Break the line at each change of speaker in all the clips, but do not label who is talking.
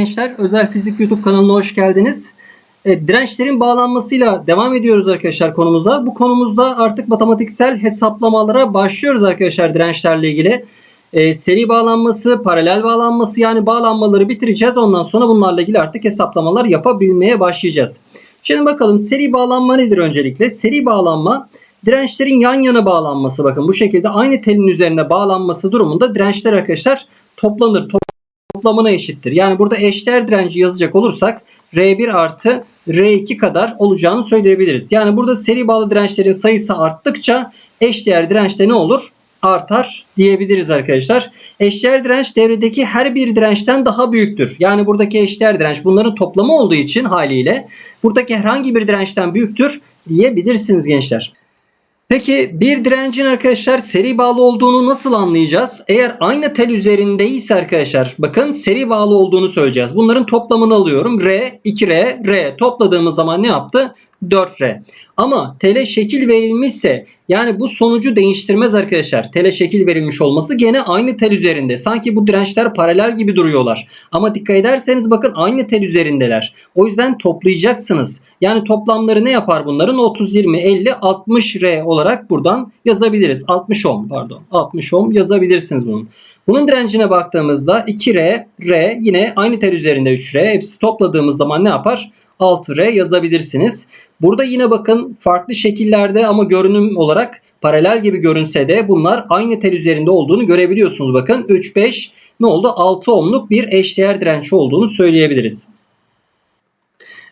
Gençler Özel Fizik YouTube kanalına hoş geldiniz. Evet, dirençlerin bağlanmasıyla devam ediyoruz arkadaşlar konumuza. Bu konumuzda artık matematiksel hesaplamalara başlıyoruz arkadaşlar dirençlerle ilgili. Ee, seri bağlanması, paralel bağlanması yani bağlanmaları bitireceğiz. Ondan sonra bunlarla ilgili artık hesaplamalar yapabilmeye başlayacağız. Şimdi bakalım seri bağlanma nedir öncelikle? Seri bağlanma dirençlerin yan yana bağlanması. Bakın bu şekilde aynı telin üzerine bağlanması durumunda dirençler arkadaşlar toplanır. Toplamına eşittir. Yani burada eşdeğer direnci yazacak olursak R1 artı R2 kadar olacağını söyleyebiliriz. Yani burada seri bağlı dirençlerin sayısı arttıkça eşdeğer dirençte ne olur? Artar diyebiliriz arkadaşlar. Eşdeğer direnç devredeki her bir dirençten daha büyüktür. Yani buradaki eşdeğer direnç bunların toplamı olduğu için haliyle buradaki herhangi bir dirençten büyüktür diyebilirsiniz gençler. Peki bir direncin arkadaşlar seri bağlı olduğunu nasıl anlayacağız? Eğer aynı tel üzerindeyse arkadaşlar bakın seri bağlı olduğunu söyleyeceğiz. Bunların toplamını alıyorum. R, 2R, R topladığımız zaman ne yaptı? 4R. Ama tele şekil verilmişse yani bu sonucu değiştirmez arkadaşlar. Tele şekil verilmiş olması gene aynı tel üzerinde. Sanki bu dirençler paralel gibi duruyorlar. Ama dikkat ederseniz bakın aynı tel üzerindeler. O yüzden toplayacaksınız. Yani toplamları ne yapar bunların? 30, 20, 50, 60 R olarak buradan yazabiliriz. 60 ohm pardon. 60 ohm yazabilirsiniz bunun. Bunun direncine baktığımızda 2R, R yine aynı tel üzerinde 3R. Hepsi topladığımız zaman ne yapar? 6R yazabilirsiniz. Burada yine bakın farklı şekillerde ama görünüm olarak paralel gibi görünse de bunlar aynı tel üzerinde olduğunu görebiliyorsunuz. Bakın 3, 5 ne oldu? 6 ohmluk bir eşdeğer direnç olduğunu söyleyebiliriz.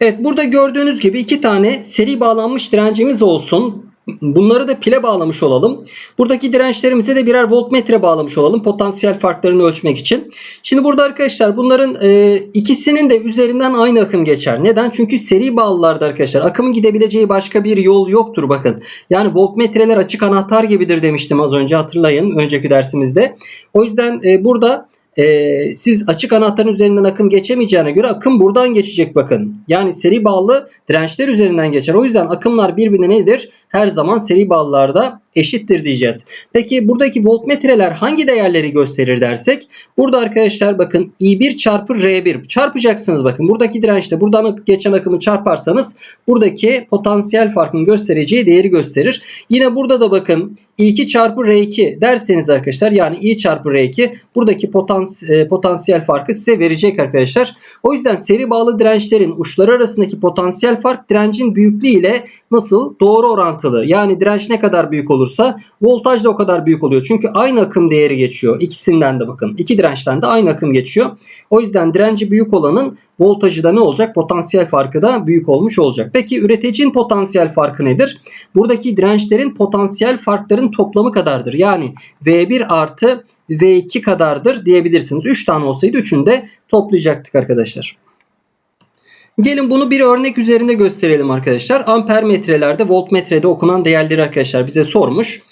Evet burada gördüğünüz gibi iki tane seri bağlanmış direncimiz olsun. Bunları da pile bağlamış olalım. Buradaki dirençlerimize de birer voltmetre bağlamış olalım. Potansiyel farklarını ölçmek için. Şimdi burada arkadaşlar bunların e, ikisinin de üzerinden aynı akım geçer. Neden? Çünkü seri bağlılarda arkadaşlar akımın gidebileceği başka bir yol yoktur bakın. Yani voltmetreler açık anahtar gibidir demiştim az önce hatırlayın önceki dersimizde. O yüzden e, burada e, siz açık anahtarın üzerinden akım geçemeyeceğine göre akım buradan geçecek bakın. Yani seri bağlı dirençler üzerinden geçer. O yüzden akımlar birbirine nedir? Her zaman seri bağlılarda eşittir diyeceğiz. Peki buradaki voltmetreler hangi değerleri gösterir dersek? Burada arkadaşlar bakın I1 çarpı R1 çarpacaksınız bakın. Buradaki dirençte buradan geçen akımı çarparsanız buradaki potansiyel farkın göstereceği değeri gösterir. Yine burada da bakın I2 çarpı R2 derseniz arkadaşlar yani I çarpı R2 buradaki potans e, potansiyel farkı size verecek arkadaşlar. O yüzden seri bağlı dirençlerin uçları arasındaki potansiyel fark direncin büyüklüğü ile nasıl? Doğru orantılı. Yani direnç ne kadar büyük olursa voltaj da o kadar büyük oluyor. Çünkü aynı akım değeri geçiyor. İkisinden de bakın. İki dirençten de aynı akım geçiyor. O yüzden direnci büyük olanın voltajı da ne olacak? Potansiyel farkı da büyük olmuş olacak. Peki üreticinin potansiyel farkı nedir? Buradaki dirençlerin potansiyel farkların toplamı kadardır. Yani V1 artı V2 kadardır diyebilirsiniz. 3 tane olsaydı 3'ünü de toplayacaktık arkadaşlar. Gelin bunu bir örnek üzerinde gösterelim arkadaşlar. Amper metrelerde, voltmetrede okunan değerleri arkadaşlar bize sormuş.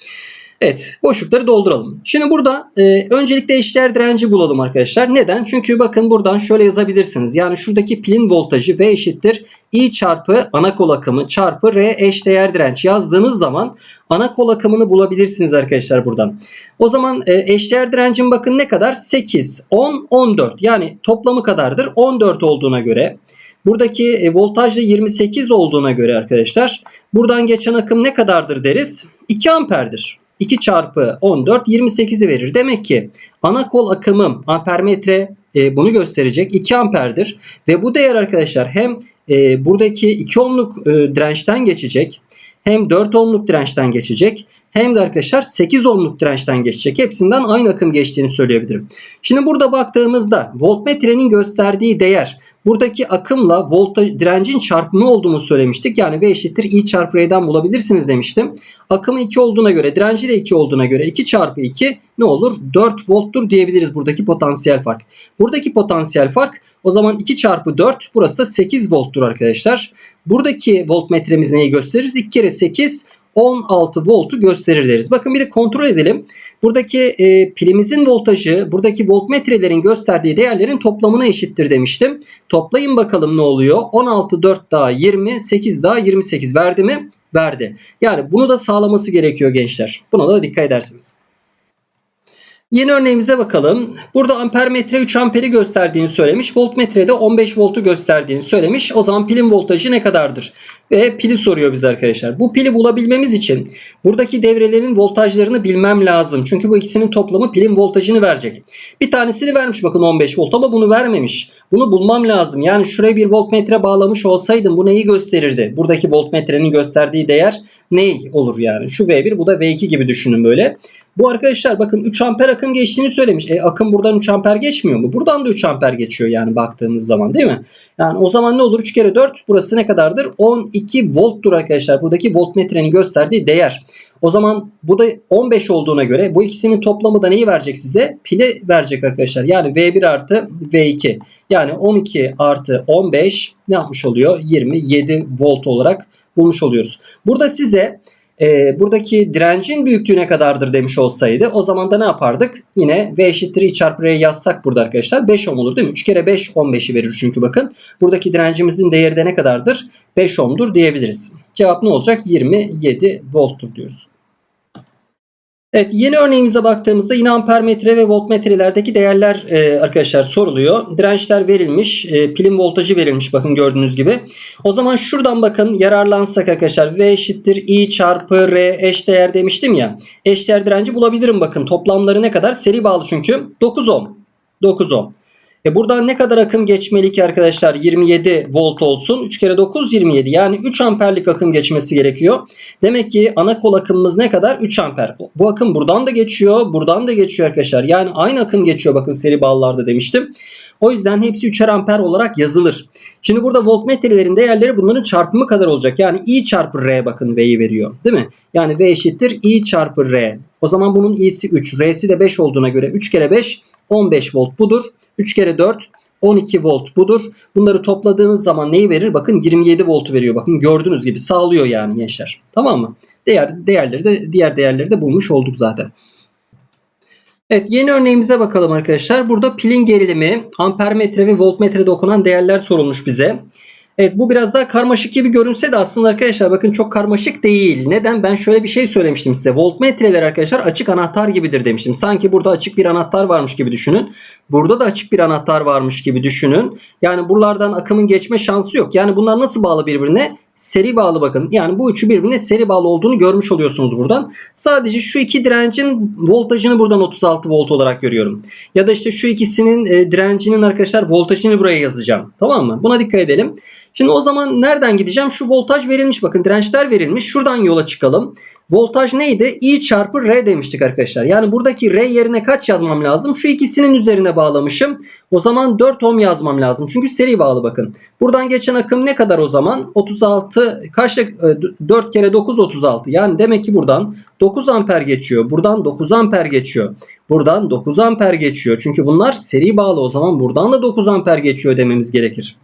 Evet boşlukları dolduralım. Şimdi burada e, öncelikle eşdeğer direnci bulalım arkadaşlar. Neden? Çünkü bakın buradan şöyle yazabilirsiniz. Yani şuradaki pilin voltajı V eşittir I çarpı ana kol akımı çarpı R eşdeğer direnç yazdığınız zaman ana kol akımını bulabilirsiniz arkadaşlar buradan. O zaman e, eşdeğer direncin bakın ne kadar? 8, 10, 14 yani toplamı kadardır. 14 olduğuna göre Buradaki e, voltaj da 28 olduğuna göre arkadaşlar buradan geçen akım ne kadardır deriz? 2 amperdir. 2 çarpı 14 28'i verir. Demek ki ana kol akımım ampermetre e, bunu gösterecek 2 amperdir. Ve bu değer arkadaşlar hem e, buradaki 2 ohmluk e, dirençten geçecek hem 4 ohmluk dirençten geçecek hem de arkadaşlar 8 ohmluk dirençten geçecek. Hepsinden aynı akım geçtiğini söyleyebilirim. Şimdi burada baktığımızda voltmetrenin gösterdiği değer buradaki akımla voltaj direncin çarpımı olduğunu söylemiştik. Yani V eşittir I çarpı R'den bulabilirsiniz demiştim. Akımı 2 olduğuna göre direnci de 2 olduğuna göre 2 çarpı 2 ne olur? 4 volttur diyebiliriz buradaki potansiyel fark. Buradaki potansiyel fark o zaman 2 çarpı 4 burası da 8 volttur arkadaşlar. Buradaki voltmetremiz neyi gösterir? 2 kere 8 16 voltu gösterir deriz. Bakın bir de kontrol edelim. Buradaki e, pilimizin voltajı buradaki voltmetrelerin gösterdiği değerlerin toplamına eşittir demiştim. Toplayın bakalım ne oluyor? 16 4 daha 20 8 daha 28 verdi mi? Verdi. Yani bunu da sağlaması gerekiyor gençler. Buna da dikkat edersiniz. Yeni örneğimize bakalım. Burada ampermetre 3 amperi gösterdiğini söylemiş. Voltmetre de 15 voltu gösterdiğini söylemiş. O zaman pilin voltajı ne kadardır? Ve pili soruyor bize arkadaşlar. Bu pili bulabilmemiz için buradaki devrelerin voltajlarını bilmem lazım. Çünkü bu ikisinin toplamı pilin voltajını verecek. Bir tanesini vermiş bakın 15 volt ama bunu vermemiş. Bunu bulmam lazım. Yani şuraya bir voltmetre bağlamış olsaydım bu neyi gösterirdi? Buradaki voltmetrenin gösterdiği değer ne olur yani? Şu V1 bu da V2 gibi düşünün böyle. Bu arkadaşlar bakın 3 amper akım geçtiğini söylemiş. E akım buradan 3 amper geçmiyor mu? Buradan da 3 amper geçiyor yani baktığımız zaman değil mi? Yani o zaman ne olur? 3 kere 4 burası ne kadardır? 12 volttur arkadaşlar. Buradaki voltmetrenin gösterdiği değer. O zaman bu da 15 olduğuna göre bu ikisinin toplamı da neyi verecek size? Pili verecek arkadaşlar. Yani V1 artı V2. Yani 12 artı 15 ne yapmış oluyor? 27 volt olarak bulmuş oluyoruz. Burada size e, buradaki direncin büyüklüğü ne kadardır demiş olsaydı o zaman da ne yapardık? Yine V eşittir I çarpı R yazsak burada arkadaşlar 5 ohm olur değil mi? 3 kere 5 15'i verir çünkü bakın. Buradaki direncimizin değeri de ne kadardır? 5 ohm'dur diyebiliriz. Cevap ne olacak? 27 volttur diyoruz. Evet yeni örneğimize baktığımızda yine ampermetre ve voltmetrelerdeki değerler e, arkadaşlar soruluyor. Dirençler verilmiş. E, pilin voltajı verilmiş bakın gördüğünüz gibi. O zaman şuradan bakın yararlansak arkadaşlar V eşittir I çarpı R eş değer demiştim ya. Eş değer direnci bulabilirim bakın. Toplamları ne kadar? Seri bağlı çünkü. 9 ohm. 9 ohm. E buradan ne kadar akım geçmeli ki arkadaşlar 27 volt olsun. 3 kere 9 27 yani 3 amperlik akım geçmesi gerekiyor. Demek ki ana kol akımımız ne kadar? 3 amper. Bu akım buradan da geçiyor buradan da geçiyor arkadaşlar. Yani aynı akım geçiyor bakın seri bağlılarda demiştim. O yüzden hepsi 3'er amper olarak yazılır. Şimdi burada voltmetrelerin değerleri bunların çarpımı kadar olacak. Yani I çarpı R bakın V'yi veriyor. Değil mi? Yani V eşittir I çarpı R. O zaman bunun i'si 3, r'si de 5 olduğuna göre 3 kere 5 15 volt budur. 3 kere 4 12 volt budur. Bunları topladığınız zaman neyi verir? Bakın 27 voltu veriyor. Bakın gördüğünüz gibi sağlıyor yani gençler. Tamam mı? Değer değerleri de diğer değerleri de bulmuş olduk zaten. Evet yeni örneğimize bakalım arkadaşlar. Burada pilin gerilimi, ampermetre ve voltmetrede okunan değerler sorulmuş bize. Evet bu biraz daha karmaşık gibi görünse de aslında arkadaşlar bakın çok karmaşık değil. Neden? Ben şöyle bir şey söylemiştim size. Voltmetreler arkadaşlar açık anahtar gibidir demiştim. Sanki burada açık bir anahtar varmış gibi düşünün. Burada da açık bir anahtar varmış gibi düşünün. Yani buralardan akımın geçme şansı yok. Yani bunlar nasıl bağlı birbirine? Seri bağlı bakın. Yani bu üçü birbirine seri bağlı olduğunu görmüş oluyorsunuz buradan. Sadece şu iki direncin voltajını buradan 36 volt olarak görüyorum. Ya da işte şu ikisinin e, direncinin arkadaşlar voltajını buraya yazacağım. Tamam mı? Buna dikkat edelim. Şimdi o zaman nereden gideceğim? Şu voltaj verilmiş bakın dirençler verilmiş. Şuradan yola çıkalım. Voltaj neydi? I çarpı R demiştik arkadaşlar. Yani buradaki R yerine kaç yazmam lazım? Şu ikisinin üzerine bağlamışım. O zaman 4 ohm yazmam lazım. Çünkü seri bağlı bakın. Buradan geçen akım ne kadar o zaman? 36 kaç 4 kere 9 36. Yani demek ki buradan 9 amper geçiyor. Buradan 9 amper geçiyor. Buradan 9 amper geçiyor. Çünkü bunlar seri bağlı o zaman buradan da 9 amper geçiyor dememiz gerekir.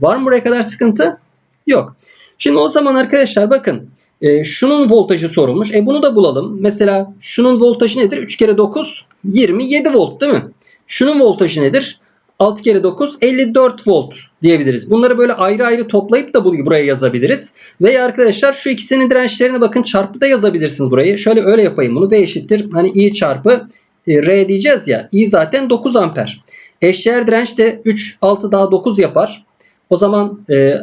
Var mı buraya kadar sıkıntı? Yok. Şimdi o zaman arkadaşlar bakın e, şunun voltajı sorulmuş. E bunu da bulalım. Mesela şunun voltajı nedir? 3 kere 9 27 volt değil mi? Şunun voltajı nedir? 6 kere 9 54 volt diyebiliriz. Bunları böyle ayrı ayrı toplayıp da buraya yazabiliriz. Veya arkadaşlar şu ikisinin dirençlerine bakın çarpı da yazabilirsiniz burayı. Şöyle öyle yapayım bunu. V eşittir hani I çarpı e, R diyeceğiz ya. I zaten 9 amper. Eşdeğer direnç de 3 6 daha 9 yapar. O zaman e,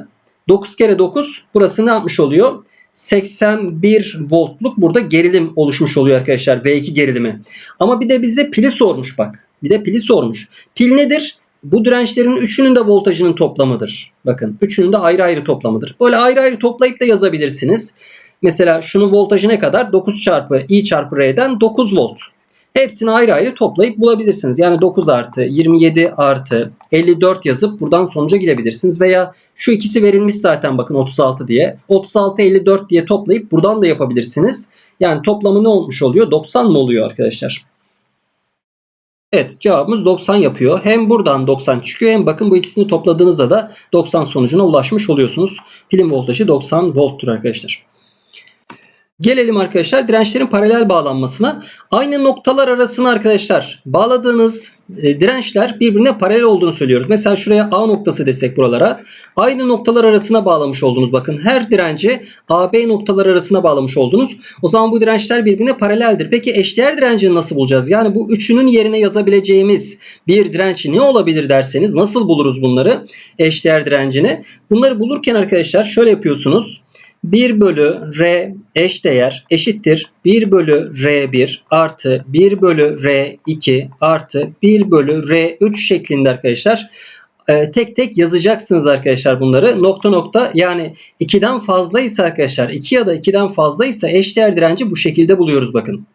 9 kere 9 burası ne yapmış oluyor? 81 voltluk burada gerilim oluşmuş oluyor arkadaşlar. V2 gerilimi. Ama bir de bize pili sormuş bak. Bir de pili sormuş. Pil nedir? Bu dirençlerin üçünün de voltajının toplamıdır. Bakın üçünün de ayrı ayrı toplamıdır. Böyle ayrı ayrı toplayıp da yazabilirsiniz. Mesela şunun voltajı ne kadar? 9 çarpı I çarpı R'den 9 volt. Hepsini ayrı ayrı toplayıp bulabilirsiniz. Yani 9 artı 27 artı 54 yazıp buradan sonuca gidebilirsiniz. Veya şu ikisi verilmiş zaten bakın 36 diye. 36 54 diye toplayıp buradan da yapabilirsiniz. Yani toplamı ne olmuş oluyor? 90 mı oluyor arkadaşlar? Evet cevabımız 90 yapıyor. Hem buradan 90 çıkıyor hem bakın bu ikisini topladığınızda da 90 sonucuna ulaşmış oluyorsunuz. Pilin voltajı 90 volttur arkadaşlar. Gelelim arkadaşlar dirençlerin paralel bağlanmasına. Aynı noktalar arasına arkadaşlar bağladığınız e, dirençler birbirine paralel olduğunu söylüyoruz. Mesela şuraya A noktası desek buralara. Aynı noktalar arasına bağlamış oldunuz. Bakın her direnci AB noktalar arasına bağlamış oldunuz. O zaman bu dirençler birbirine paraleldir. Peki eşdeğer direncini nasıl bulacağız? Yani bu üçünün yerine yazabileceğimiz bir direnç ne olabilir derseniz nasıl buluruz bunları? Eşdeğer direncini. Bunları bulurken arkadaşlar şöyle yapıyorsunuz. 1 bölü R eşdeğer eşittir 1 bölü R1 artı 1 bölü R2 artı 1 bölü R3 şeklinde arkadaşlar e, tek tek yazacaksınız arkadaşlar bunları. Nokta nokta yani 2'den fazlaysa arkadaşlar 2 ya da 2'den fazlaysa eşdeğer direnci bu şekilde buluyoruz bakın.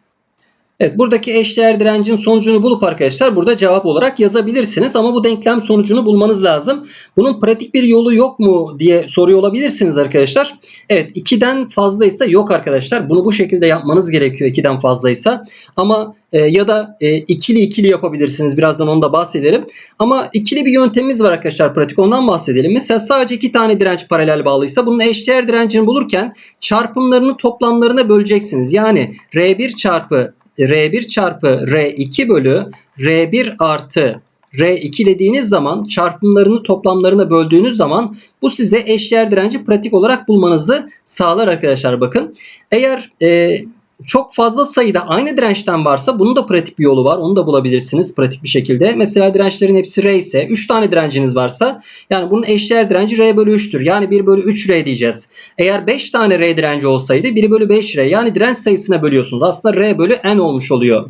Evet buradaki eşdeğer direncin sonucunu bulup arkadaşlar burada cevap olarak yazabilirsiniz. Ama bu denklem sonucunu bulmanız lazım. Bunun pratik bir yolu yok mu diye soruyor olabilirsiniz arkadaşlar. Evet 2'den fazlaysa yok arkadaşlar. Bunu bu şekilde yapmanız gerekiyor 2'den fazlaysa. Ama e, ya da e, ikili ikili yapabilirsiniz. Birazdan onu da bahsederim. Ama ikili bir yöntemimiz var arkadaşlar pratik ondan bahsedelim. Mesela sadece iki tane direnç paralel bağlıysa bunun eşdeğer direncini bulurken çarpımlarını toplamlarına böleceksiniz. Yani R1 çarpı R1 çarpı R2 bölü R1 artı R2 dediğiniz zaman çarpımlarını toplamlarına böldüğünüz zaman bu size eşdeğer direnci pratik olarak bulmanızı sağlar arkadaşlar bakın. Eğer e, çok fazla sayıda aynı dirençten varsa bunun da pratik bir yolu var. Onu da bulabilirsiniz pratik bir şekilde. Mesela dirençlerin hepsi R ise 3 tane direnciniz varsa yani bunun eşdeğer direnci R bölü 3'tür. Yani 1 bölü 3 R diyeceğiz. Eğer 5 tane R direnci olsaydı 1 bölü 5 R yani direnç sayısına bölüyorsunuz. Aslında R bölü N olmuş oluyor.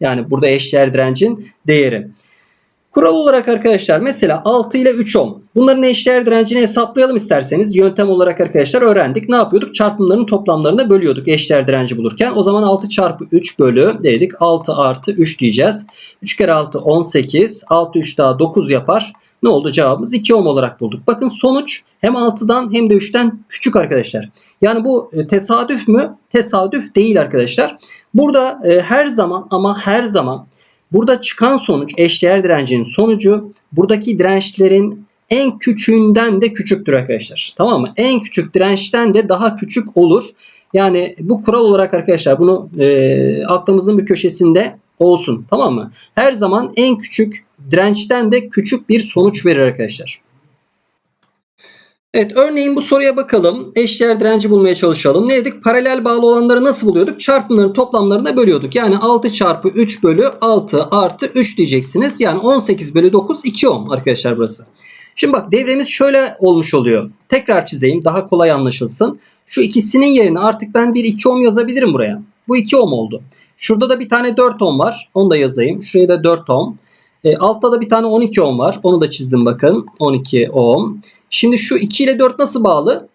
Yani burada eşdeğer direncin değeri. Kural olarak arkadaşlar mesela 6 ile 3 ohm. Bunların eşdeğer direncini hesaplayalım isterseniz. Yöntem olarak arkadaşlar öğrendik. Ne yapıyorduk? Çarpımların toplamlarına bölüyorduk eşdeğer direnci bulurken. O zaman 6 çarpı 3 bölü dedik. 6 artı 3 diyeceğiz. 3 kere 6 18. 6 3 daha 9 yapar. Ne oldu? Cevabımız 2 ohm olarak bulduk. Bakın sonuç hem 6'dan hem de 3'ten küçük arkadaşlar. Yani bu e, tesadüf mü? Tesadüf değil arkadaşlar. Burada e, her zaman ama her zaman Burada çıkan sonuç eşdeğer direncinin sonucu buradaki dirençlerin en küçüğünden de küçüktür arkadaşlar. Tamam mı? En küçük dirençten de daha küçük olur. Yani bu kural olarak arkadaşlar bunu e, aklımızın bir köşesinde olsun. Tamam mı? Her zaman en küçük dirençten de küçük bir sonuç verir arkadaşlar. Evet örneğin bu soruya bakalım. Eşdeğer direnci bulmaya çalışalım. Ne dedik? Paralel bağlı olanları nasıl buluyorduk? Çarpımların toplamlarına bölüyorduk. Yani 6 çarpı 3 bölü 6 artı 3 diyeceksiniz. Yani 18 bölü 9 2 ohm arkadaşlar burası. Şimdi bak devremiz şöyle olmuş oluyor. Tekrar çizeyim daha kolay anlaşılsın. Şu ikisinin yerine artık ben bir 2 ohm yazabilirim buraya. Bu 2 ohm oldu. Şurada da bir tane 4 ohm var. Onu da yazayım. Şuraya da 4 ohm. E, altta da bir tane 12 ohm var. Onu da çizdim bakın. 12 ohm. Şimdi şu 2 ile 4 nasıl bağlı?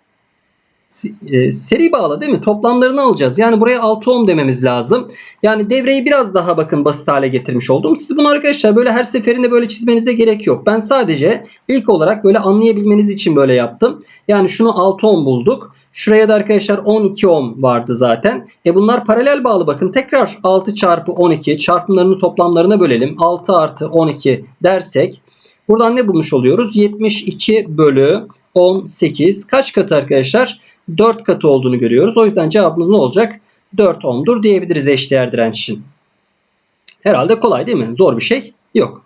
E, seri bağlı değil mi? Toplamlarını alacağız. Yani buraya 6 ohm dememiz lazım. Yani devreyi biraz daha bakın basit hale getirmiş oldum. Siz bunu arkadaşlar böyle her seferinde böyle çizmenize gerek yok. Ben sadece ilk olarak böyle anlayabilmeniz için böyle yaptım. Yani şunu 6 ohm bulduk. Şuraya da arkadaşlar 12 ohm vardı zaten. E bunlar paralel bağlı bakın. Tekrar 6 çarpı 12 çarpımlarını toplamlarına bölelim. 6 artı 12 dersek Buradan ne bulmuş oluyoruz? 72 bölü 18 kaç katı arkadaşlar? 4 katı olduğunu görüyoruz. O yüzden cevabımız ne olacak? 4 ohm'dur diyebiliriz eşdeğer direnç için. Herhalde kolay değil mi? Zor bir şey yok.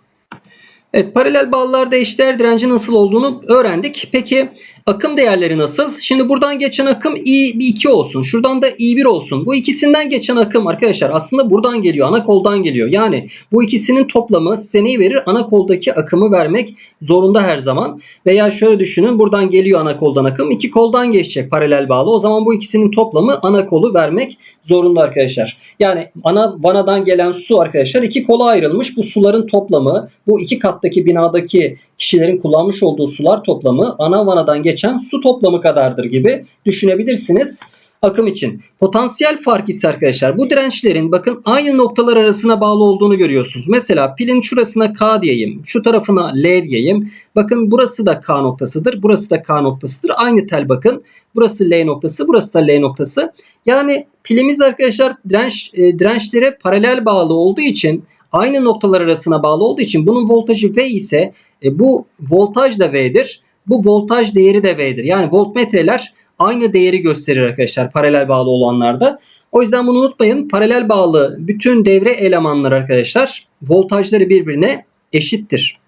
Evet paralel bağlılarda eşdeğer direnci nasıl olduğunu öğrendik. Peki akım değerleri nasıl? Şimdi buradan geçen akım I2 olsun. Şuradan da I1 olsun. Bu ikisinden geçen akım arkadaşlar aslında buradan geliyor. Ana koldan geliyor. Yani bu ikisinin toplamı size neyi verir? Ana koldaki akımı vermek zorunda her zaman. Veya şöyle düşünün buradan geliyor ana koldan akım. iki koldan geçecek paralel bağlı. O zaman bu ikisinin toplamı ana kolu vermek zorunda arkadaşlar. Yani ana vanadan gelen su arkadaşlar iki kola ayrılmış. Bu suların toplamı bu iki kattaki binadaki kişilerin kullanmış olduğu sular toplamı ana vanadan geçen su toplamı kadardır gibi düşünebilirsiniz akım için. Potansiyel fark ise arkadaşlar bu dirençlerin bakın aynı noktalar arasına bağlı olduğunu görüyorsunuz. Mesela pilin şurasına K diyeyim. Şu tarafına L diyeyim. Bakın burası da K noktasıdır. Burası da K noktasıdır. Aynı tel bakın. Burası L noktası. Burası da L noktası. Yani pilimiz arkadaşlar direnç, e, dirençlere paralel bağlı olduğu için aynı noktalar arasına bağlı olduğu için bunun voltajı V ise e, bu voltaj da V'dir. Bu voltaj değeri de V'dir. Yani voltmetreler aynı değeri gösterir arkadaşlar paralel bağlı olanlarda. O yüzden bunu unutmayın. Paralel bağlı bütün devre elemanları arkadaşlar voltajları birbirine eşittir.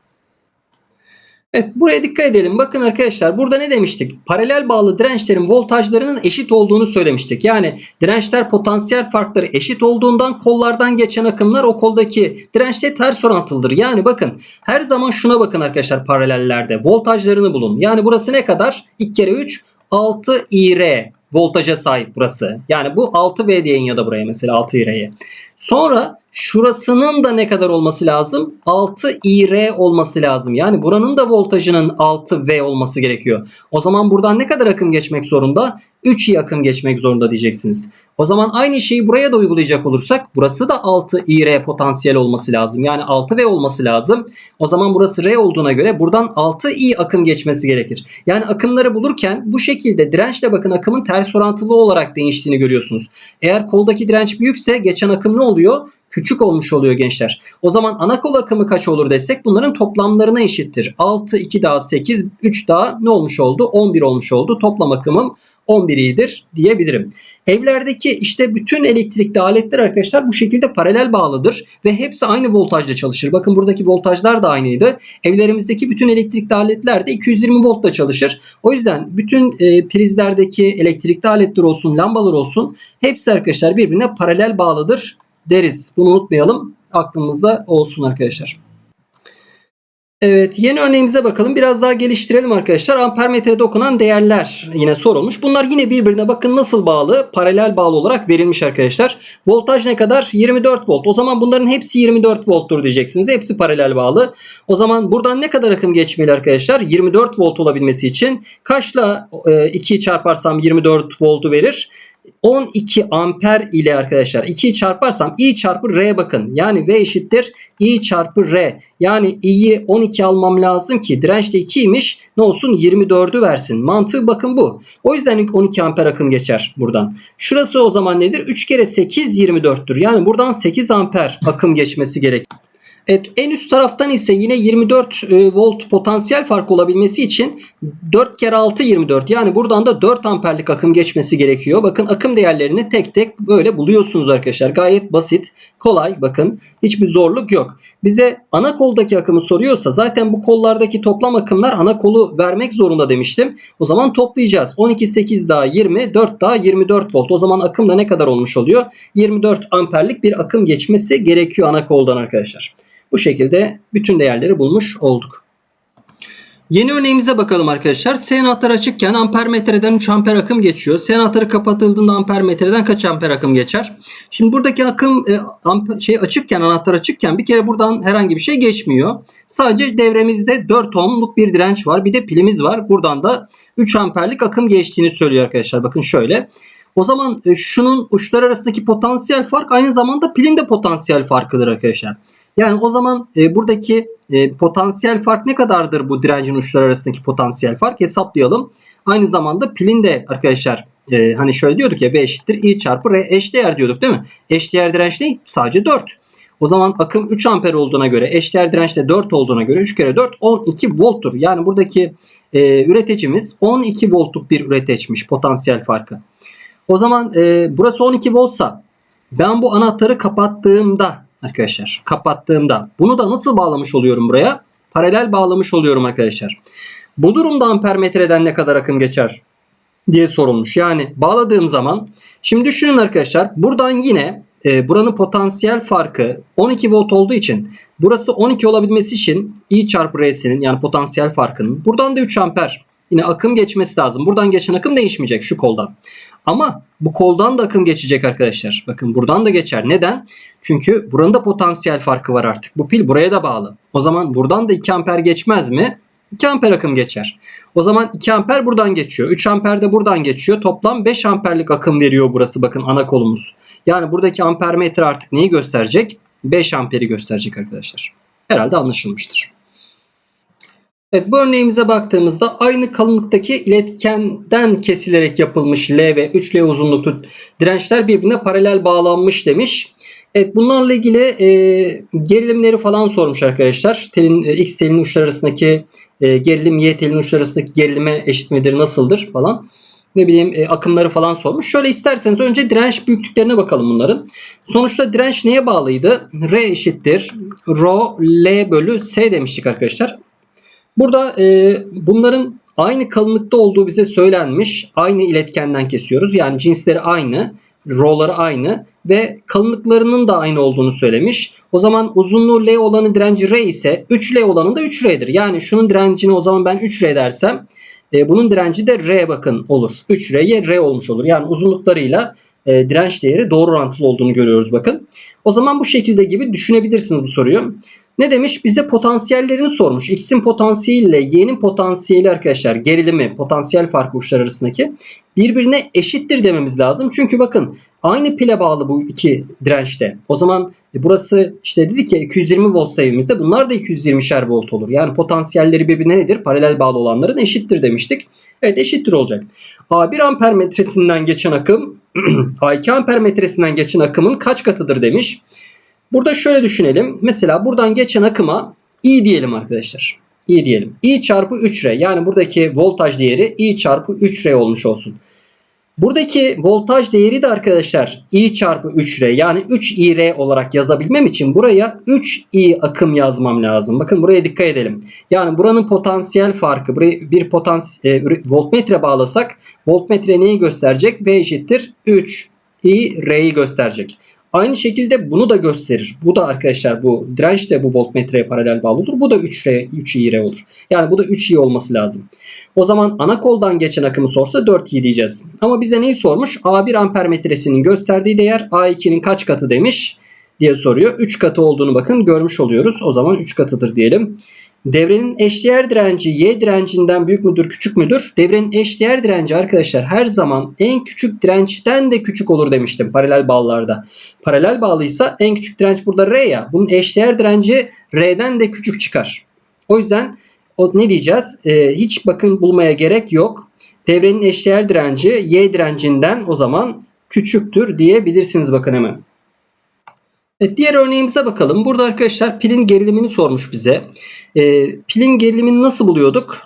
Evet buraya dikkat edelim. Bakın arkadaşlar burada ne demiştik? Paralel bağlı dirençlerin voltajlarının eşit olduğunu söylemiştik. Yani dirençler potansiyel farkları eşit olduğundan kollardan geçen akımlar o koldaki dirençle ters orantılıdır. Yani bakın her zaman şuna bakın arkadaşlar paralellerde. Voltajlarını bulun. Yani burası ne kadar? 2 kere 3 6 IR voltaja sahip burası. Yani bu 6V diyeyin ya da buraya mesela 6 IR'ye. Sonra şurasının da ne kadar olması lazım? 6 IR olması lazım. Yani buranın da voltajının 6V olması gerekiyor. O zaman buradan ne kadar akım geçmek zorunda? 3i akım geçmek zorunda diyeceksiniz. O zaman aynı şeyi buraya da uygulayacak olursak burası da 6 IR potansiyel olması lazım. Yani 6V olması lazım. O zaman burası R olduğuna göre buradan 6i akım geçmesi gerekir. Yani akımları bulurken bu şekilde dirençle bakın akımın ters orantılı olarak değiştiğini görüyorsunuz. Eğer koldaki direnç büyükse geçen akım ne oluyor? küçük olmuş oluyor gençler. O zaman ana kol akımı kaç olur desek bunların toplamlarına eşittir. 6, 2 daha 8, 3 daha ne olmuş oldu? 11 olmuş oldu. Toplam akımım 11'idir diyebilirim. Evlerdeki işte bütün elektrikli aletler arkadaşlar bu şekilde paralel bağlıdır ve hepsi aynı voltajla çalışır. Bakın buradaki voltajlar da aynıydı. Evlerimizdeki bütün elektrikli aletler de 220 voltla çalışır. O yüzden bütün e, prizlerdeki elektrikli aletler olsun, lambalar olsun hepsi arkadaşlar birbirine paralel bağlıdır deriz. Bunu unutmayalım. Aklımızda olsun arkadaşlar. Evet yeni örneğimize bakalım. Biraz daha geliştirelim arkadaşlar. Ampermetrede okunan değerler yine sorulmuş. Bunlar yine birbirine bakın nasıl bağlı? Paralel bağlı olarak verilmiş arkadaşlar. Voltaj ne kadar? 24 volt. O zaman bunların hepsi 24 volttur diyeceksiniz. Hepsi paralel bağlı. O zaman buradan ne kadar akım geçmeli arkadaşlar? 24 volt olabilmesi için kaçla 2'yi e, çarparsam 24 voltu verir? 12 amper ile arkadaşlar 2'yi çarparsam I çarpı R bakın. Yani V eşittir I çarpı R. Yani i'yi 12 almam lazım ki direnç de 2'ymiş. Ne olsun 24'ü versin. Mantığı bakın bu. O yüzden 12 amper akım geçer buradan. Şurası o zaman nedir? 3 kere 8 24'tür. Yani buradan 8 amper akım geçmesi gerek. Evet, en üst taraftan ise yine 24 e, volt potansiyel fark olabilmesi için 4 kere 6 24. Yani buradan da 4 amperlik akım geçmesi gerekiyor. Bakın akım değerlerini tek tek böyle buluyorsunuz arkadaşlar. Gayet basit, kolay bakın. Hiçbir zorluk yok. Bize ana koldaki akımı soruyorsa zaten bu kollardaki toplam akımlar ana kolu vermek zorunda demiştim. O zaman toplayacağız. 12 8 daha 20, 4 daha 24 volt. O zaman akım da ne kadar olmuş oluyor? 24 amperlik bir akım geçmesi gerekiyor ana koldan arkadaşlar. Bu şekilde bütün değerleri bulmuş olduk. Yeni örneğimize bakalım arkadaşlar. S anahtarı açıkken ampermetreden 3 amper akım geçiyor. S anahtarı kapatıldığında ampermetreden kaç amper akım geçer? Şimdi buradaki akım e, amper, şey açıkken anahtar açıkken bir kere buradan herhangi bir şey geçmiyor. Sadece devremizde 4 ohmluk bir direnç var. Bir de pilimiz var. Buradan da 3 amperlik akım geçtiğini söylüyor arkadaşlar. Bakın şöyle. O zaman e, şunun uçlar arasındaki potansiyel fark aynı zamanda pilin de potansiyel farkıdır arkadaşlar. Yani o zaman e, buradaki e, potansiyel fark ne kadardır bu direncin uçları arasındaki potansiyel fark hesaplayalım. Aynı zamanda pilin de arkadaşlar e, hani şöyle diyorduk ya V eşittir I çarpı R eşdeğer diyorduk değil mi? Eşdeğer direnç ne? Sadece 4. O zaman akım 3 amper olduğuna göre eşdeğer direnç de 4 olduğuna göre 3 kere 4 12 volttur. Yani buradaki e, üreticimiz 12 voltluk bir üreticimiş potansiyel farkı. O zaman e, burası 12 voltsa ben bu anahtarı kapattığımda arkadaşlar. Kapattığımda bunu da nasıl bağlamış oluyorum buraya? Paralel bağlamış oluyorum arkadaşlar. Bu durumda ampermetreden ne kadar akım geçer diye sorulmuş. Yani bağladığım zaman şimdi düşünün arkadaşlar buradan yine e, buranın potansiyel farkı 12 volt olduğu için burası 12 olabilmesi için I çarpı R'sinin yani potansiyel farkının buradan da 3 amper yine akım geçmesi lazım. Buradan geçen akım değişmeyecek şu koldan. Ama bu koldan da akım geçecek arkadaşlar. Bakın buradan da geçer. Neden? Çünkü buranın da potansiyel farkı var artık. Bu pil buraya da bağlı. O zaman buradan da 2 amper geçmez mi? 2 amper akım geçer. O zaman 2 amper buradan geçiyor. 3 amper de buradan geçiyor. Toplam 5 amperlik akım veriyor burası bakın ana kolumuz. Yani buradaki ampermetre artık neyi gösterecek? 5 amperi gösterecek arkadaşlar. Herhalde anlaşılmıştır. Evet bu örneğimize baktığımızda aynı kalınlıktaki iletkenden kesilerek yapılmış L ve 3L uzunluklu dirençler birbirine paralel bağlanmış demiş. Evet bunlarla ilgili e, gerilimleri falan sormuş arkadaşlar. Telin, e, X telinin uçları arasındaki e, gerilim Y telinin uçları arasındaki gerilime eşit midir nasıldır falan. ne bileyim e, akımları falan sormuş. Şöyle isterseniz önce direnç büyüklüklerine bakalım bunların. Sonuçta direnç neye bağlıydı? R eşittir rho L bölü S demiştik arkadaşlar. Burada e, bunların aynı kalınlıkta olduğu bize söylenmiş. Aynı iletkenden kesiyoruz. Yani cinsleri aynı, rho'ları aynı ve kalınlıklarının da aynı olduğunu söylemiş. O zaman uzunluğu L olanın direnci R ise 3L olanın da 3R'dir. Yani şunun direncini o zaman ben 3R dersem e, bunun direnci de R bakın olur. 3R'ye R olmuş olur. Yani uzunluklarıyla e, direnç değeri doğru orantılı olduğunu görüyoruz bakın. O zaman bu şekilde gibi düşünebilirsiniz bu soruyu. Ne demiş? Bize potansiyellerini sormuş. X'in potansiyeli ile Y'nin potansiyeli arkadaşlar gerilimi, potansiyel farkı uçlar arasındaki birbirine eşittir dememiz lazım. Çünkü bakın aynı pile bağlı bu iki dirençte. O zaman e, burası işte dedi ki 220 volt evimizde bunlar da 220'şer volt olur. Yani potansiyelleri birbirine nedir? Paralel bağlı olanların eşittir demiştik. Evet eşittir olacak. A1 amper metresinden geçen akım A2 amper metresinden geçen akımın kaç katıdır demiş. Burada şöyle düşünelim. Mesela buradan geçen akıma I diyelim arkadaşlar. I diyelim. I çarpı 3R yani buradaki voltaj değeri I çarpı 3R olmuş olsun. Buradaki voltaj değeri de arkadaşlar I çarpı 3R yani 3IR olarak yazabilmem için buraya 3I akım yazmam lazım. Bakın buraya dikkat edelim. Yani buranın potansiyel farkı buraya bir potansiyel e, voltmetre bağlasak voltmetre neyi gösterecek? V eşittir 3 I R'yi gösterecek. Aynı şekilde bunu da gösterir. Bu da arkadaşlar bu direnç de bu voltmetreye paralel bağlı olur. Bu da 3R, 3i olur. Yani bu da 3i olması lazım. O zaman ana koldan geçen akımı sorsa 4i diyeceğiz. Ama bize neyi sormuş? A1 amper metresinin gösterdiği değer A2'nin kaç katı demiş diye soruyor. 3 katı olduğunu bakın görmüş oluyoruz. O zaman 3 katıdır diyelim. Devrenin eşdeğer direnci Y direncinden büyük müdür küçük müdür? Devrenin eşdeğer direnci arkadaşlar her zaman en küçük dirençten de küçük olur demiştim paralel bağlarda. Paralel bağlıysa en küçük direnç burada R ya. Bunun eşdeğer direnci R'den de küçük çıkar. O yüzden o ne diyeceğiz? Ee, hiç bakın bulmaya gerek yok. Devrenin eşdeğer direnci Y direncinden o zaman küçüktür diyebilirsiniz bakın hemen. Evet, diğer örneğimize bakalım. Burada arkadaşlar pilin gerilimini sormuş bize. E, pilin gerilimini nasıl buluyorduk?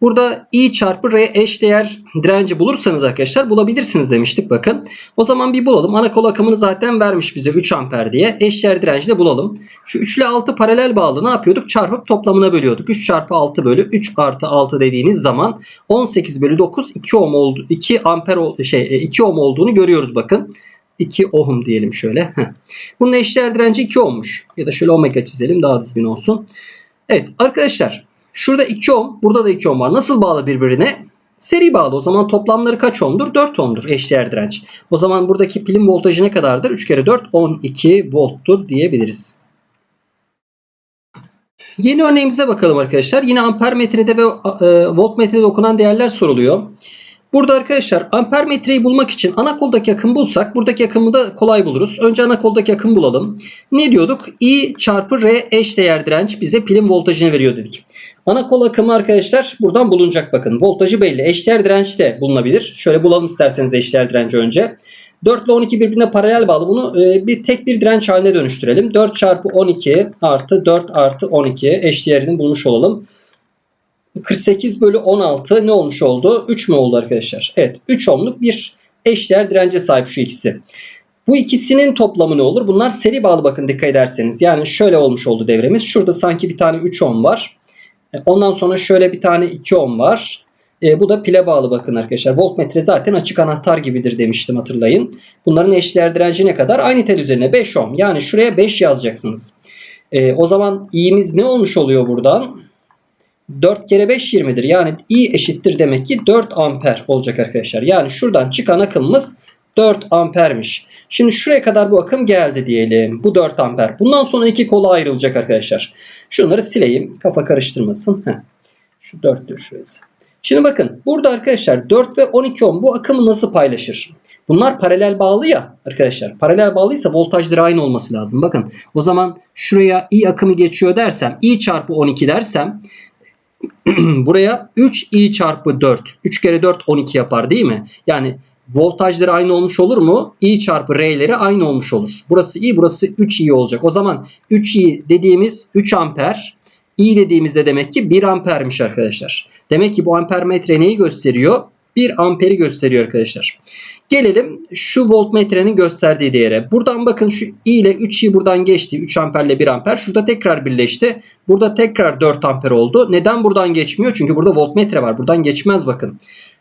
Burada I çarpı R eşdeğer direnci bulursanız arkadaşlar bulabilirsiniz demiştik bakın. O zaman bir bulalım. Ana kol akımını zaten vermiş bize 3 amper diye. Eşdeğer direnci de bulalım. Şu 3 ile 6 paralel bağlı ne yapıyorduk? Çarpıp toplamına bölüyorduk. 3 çarpı 6 bölü 3 artı 6 dediğiniz zaman 18 bölü 9 2 ohm oldu. 2 amper şey 2 ohm olduğunu görüyoruz bakın. 2 ohm diyelim şöyle. Bunun eşdeğer direnci 2 ohmmuş. Ya da şöyle omega çizelim daha düzgün olsun. Evet arkadaşlar şurada 2 ohm burada da 2 ohm var. Nasıl bağlı birbirine? Seri bağlı. O zaman toplamları kaç ohmdur? 4 ohmdur eşdeğer direnç. O zaman buradaki pilin voltajı ne kadardır? 3 kere 4 12 volttur diyebiliriz. Yeni örneğimize bakalım arkadaşlar. Yine amper metrede ve e, voltmetrede okunan değerler soruluyor. Burada arkadaşlar amper metreyi bulmak için ana koldaki akım bulsak buradaki akımı da kolay buluruz. Önce ana koldaki akım bulalım. Ne diyorduk? I çarpı R eş değer direnç bize pilin voltajını veriyor dedik. Ana kol akımı arkadaşlar buradan bulunacak bakın. Voltajı belli. Eşdeğer direnç de bulunabilir. Şöyle bulalım isterseniz eşdeğer direnci önce. 4 ile 12 birbirine paralel bağlı. Bunu e, bir tek bir direnç haline dönüştürelim. 4 çarpı 12 artı 4 artı 12 eşdeğerini bulmuş olalım. 48 bölü 16 ne olmuş oldu? 3 mü oldu arkadaşlar? Evet 3 ohmluk bir eşdeğer dirence sahip şu ikisi. Bu ikisinin toplamı ne olur? Bunlar seri bağlı bakın dikkat ederseniz. Yani şöyle olmuş oldu devremiz. Şurada sanki bir tane 3 ohm var. E, ondan sonra şöyle bir tane 2 ohm var. E, bu da pile bağlı bakın arkadaşlar. Voltmetre zaten açık anahtar gibidir demiştim hatırlayın. Bunların eşdeğer direnci ne kadar? Aynı tel üzerine 5 ohm. Yani şuraya 5 yazacaksınız. E, o zaman i'miz ne olmuş oluyor buradan? 4 kere 5 20'dir. Yani I eşittir demek ki 4 amper olacak arkadaşlar. Yani şuradan çıkan akımımız 4 ampermiş. Şimdi şuraya kadar bu akım geldi diyelim. Bu 4 amper. Bundan sonra iki kola ayrılacak arkadaşlar. Şunları sileyim. Kafa karıştırmasın. Heh. Şu 4'tür şurası. Şimdi bakın burada arkadaşlar 4 ve 12 ohm bu akımı nasıl paylaşır? Bunlar paralel bağlı ya arkadaşlar. Paralel bağlıysa voltajları aynı olması lazım. Bakın o zaman şuraya I akımı geçiyor dersem I çarpı 12 dersem buraya 3i çarpı 4. 3 kere 4 12 yapar değil mi? Yani voltajları aynı olmuş olur mu? i çarpı r'leri aynı olmuş olur. Burası i burası 3i olacak. O zaman 3i dediğimiz 3 amper. i dediğimizde demek ki 1 ampermiş arkadaşlar. Demek ki bu amper metre neyi gösteriyor? 1 amperi gösteriyor arkadaşlar. Gelelim şu voltmetrenin gösterdiği değere. Buradan bakın şu i ile 3i buradan geçti. 3 amperle 1 amper. Şurada tekrar birleşti. Burada tekrar 4 amper oldu. Neden buradan geçmiyor? Çünkü burada voltmetre var. Buradan geçmez bakın.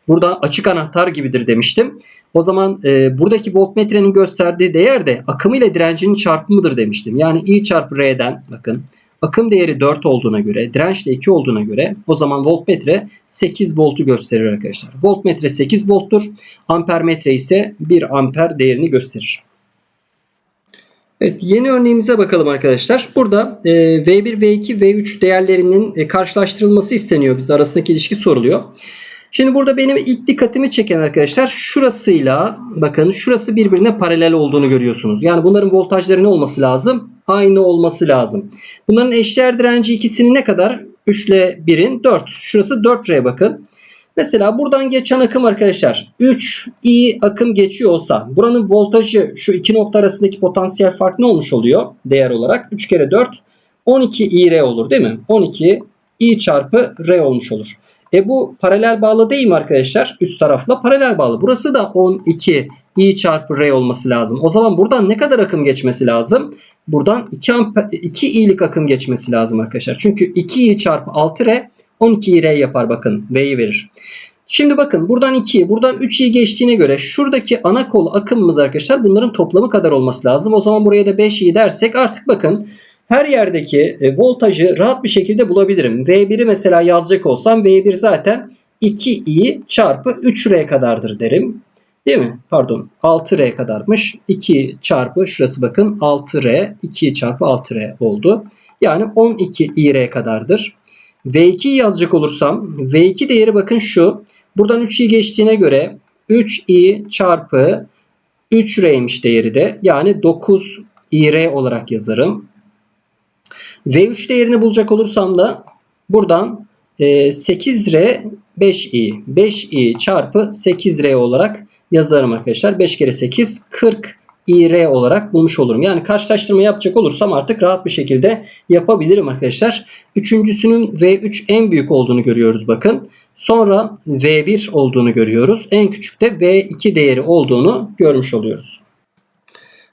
Burada açık anahtar gibidir demiştim. O zaman e, buradaki voltmetrenin gösterdiği değer de akım ile direncinin çarpımıdır demiştim. Yani I çarpı R'den bakın akım değeri 4 olduğuna göre direnç de 2 olduğuna göre o zaman voltmetre 8 voltu gösterir arkadaşlar. Voltmetre 8 volttur. Ampermetre ise 1 amper değerini gösterir. Evet yeni örneğimize bakalım arkadaşlar. Burada e, V1, V2, V3 değerlerinin e, karşılaştırılması isteniyor. Bizde arasındaki ilişki soruluyor. Şimdi burada benim ilk dikkatimi çeken arkadaşlar şurasıyla bakın şurası birbirine paralel olduğunu görüyorsunuz. Yani bunların voltajları ne olması lazım? Aynı olması lazım. Bunların eşdeğer direnci ikisinin ne kadar? 3 ile 1'in 4. Şurası 4R bakın. Mesela buradan geçen akım arkadaşlar 3 i akım geçiyor olsa buranın voltajı şu iki nokta arasındaki potansiyel fark ne olmuş oluyor değer olarak? 3 kere 4 12 i r olur değil mi? 12 i çarpı r olmuş olur. E bu paralel bağlı değil mi arkadaşlar? Üst tarafla paralel bağlı. Burası da 12 i çarpı r olması lazım. O zaman buradan ne kadar akım geçmesi lazım? Buradan 2, amper, 2 i'lik akım geçmesi lazım arkadaşlar. Çünkü 2 i çarpı 6 r 12 i r yapar bakın. V'yi verir. Şimdi bakın buradan 2, buradan 3i geçtiğine göre şuradaki ana kol akımımız arkadaşlar bunların toplamı kadar olması lazım. O zaman buraya da 5i dersek artık bakın her yerdeki e, voltajı rahat bir şekilde bulabilirim. V1'i mesela yazacak olsam V1 zaten 2i çarpı 3r kadardır derim. Değil mi? Pardon 6r kadarmış. 2 çarpı şurası bakın 6r 2 çarpı 6r oldu. Yani 12ir kadardır. V2 yazacak olursam V2 değeri bakın şu. Buradan 3i geçtiğine göre 3i çarpı 3r'ymiş değeri de. Yani 9ir olarak yazarım. V3 değerini bulacak olursam da buradan 8R 5i 5i çarpı 8R olarak yazarım arkadaşlar. 5 kere 8 40 IR olarak bulmuş olurum. Yani karşılaştırma yapacak olursam artık rahat bir şekilde yapabilirim arkadaşlar. Üçüncüsünün V3 en büyük olduğunu görüyoruz bakın. Sonra V1 olduğunu görüyoruz. En küçük de V2 değeri olduğunu görmüş oluyoruz.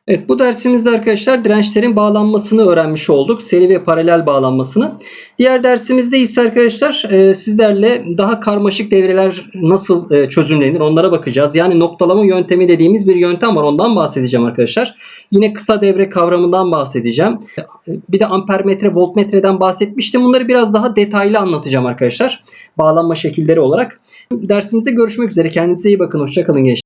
Evet bu dersimizde arkadaşlar dirençlerin bağlanmasını öğrenmiş olduk. Seri ve paralel bağlanmasını. Diğer dersimizde ise arkadaşlar e, sizlerle daha karmaşık devreler nasıl e, çözümlenir onlara bakacağız. Yani noktalama yöntemi dediğimiz bir yöntem var ondan bahsedeceğim arkadaşlar. Yine kısa devre kavramından bahsedeceğim. Bir de ampermetre, voltmetreden bahsetmiştim. Bunları biraz daha detaylı anlatacağım arkadaşlar. Bağlanma şekilleri olarak. Dersimizde görüşmek üzere. Kendinize iyi bakın. Hoşçakalın gençler.